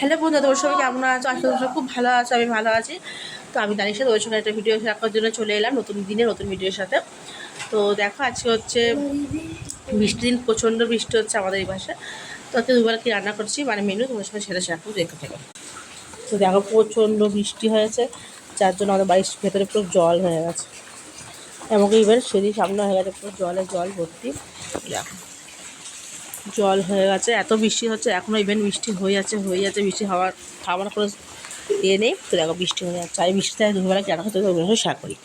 Hello বন্ধু তোমার সবাই কেমন আছো? আসলে সবাই খুব ভালো আছো, আমি ভালো আছি। তো আমি তার সাথে ওই সঙ্গে একটা ভিডিও রাখার জন্য চলে এলাম, নতুন দিনে নতুন ভিডিওর সাথে। তো দেখো, আজকে হচ্ছে বৃষ্টি দিন, প্রচণ্ড বৃষ্টি হচ্ছে আমাদের এই পাশে। তো আজকে দুবেলা কি রান্না করছি মানে মেনু তোমার সঙ্গে সেটা করব, দেখতে থাকো। তো দেখো, প্রচণ্ড বৃষ্টি হয়েছে, যার জন্য আমাদের বাড়ির ভেতরে পুরো জল হয়ে গেছে। এমনকি এবার সেদিন সামনে হয়ে গেছে পুরো জলে জল ভর্তি। দেখো। জল হয়ে গেছে। এত বৃষ্টি হচ্ছে এখনও ইভেন বৃষ্টি হয়ে যাচ্ছে হয়ে যাচ্ছে, বৃষ্টি হওয়ার খাবার কোনো ইয়ে নেই। তো দেখো, বৃষ্টি হয়ে যাচ্ছে। আমি বৃষ্টিতে দুপুরবেলা রান্না করতে ওগুলো শেয়ার করি।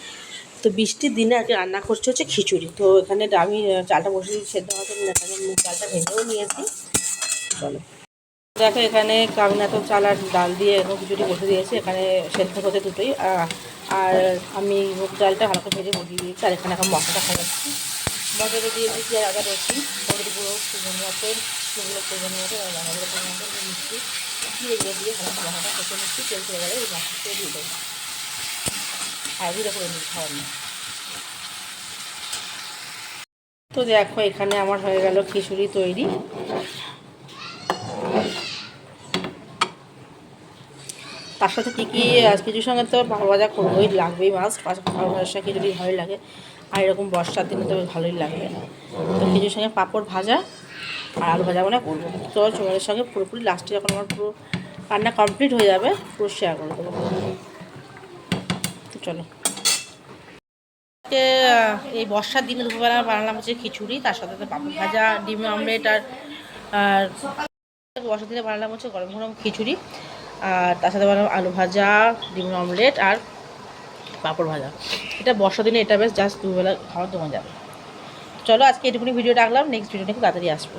তো বৃষ্টির দিনে আজকে রান্না করছে হচ্ছে খিচুড়ি। তো এখানে আমি চালটা বসে সেদ্ধ জন্য। এখানে মুগ চালটা ভেঙেও নিয়েছি। চলো। দেখো, এখানে কামিনা তো চাল আর ডাল দিয়ে এরকম খিচুড়ি বসে দিয়েছি। এখানে সেদ্ধ হতে দুটোই। আর আমি মুগ ডালটা হালকা ভেজে বসিয়ে দিয়েছি। আর এখানে এখন মশলাটা খাওয়াচ্ছি মশলাটা দিয়ে দিচ্ছি আর আদা রসুন, হলুদ গুঁড়ো সুগন্ধ মতন সেগুলো সুগন্ধ মতন আর বাংলাগুলো পরিমাণ মতন মিষ্টি। এগুলো দিয়ে হালকা হালকা কষে মিষ্টি তেল চলে গেলে এই মাছটা দিয়ে দেবো। আর দিয়ে করে নিই খাওয়ার না তো দেখো, এখানে আমার হয়ে গেল খিচুড়ি তৈরি। তার সাথে কী কী কিছুর সঙ্গে তো পাপড় ভাজা করবোই লাগবেই মাছ পাপড় ভাজার সাথে খিচুড়ি ভালোই লাগে। আর এরকম বর্ষার দিনে তো ভালোই লাগবে তো কিছুর সঙ্গে পাঁপড় ভাজা আর আলু ভাজা মানে করব। তো চোখের সঙ্গে পুরোপুরি লাস্টে যখন আমার পুরো রান্না কমপ্লিট হয়ে যাবে, পুরো শেয়ার করে দেবো। চলো। এই বর্ষার দিনে দুপুরবেলা বানালাম হচ্ছে খিচুড়ি, তার সাথে তো পাঁপড় ভাজা, ডিম, অমলেট আর আর বর্ষার দিনে বানালাম হচ্ছে গরম গরম খিচুড়ি। আর তার সাথে বানাবো আলু ভাজা, ডিম অমলেট আর পাঁপড় ভাজা। এটা বর্ষা দিনে এটা বেশ জাস্ট দুবেলা খাওয়ার দোকান যাবে চলো আজকে এটুকুনি ভিডিও রাখলাম নেক্সট ভিডিও নাকি তাড়াতাড়ি আসব।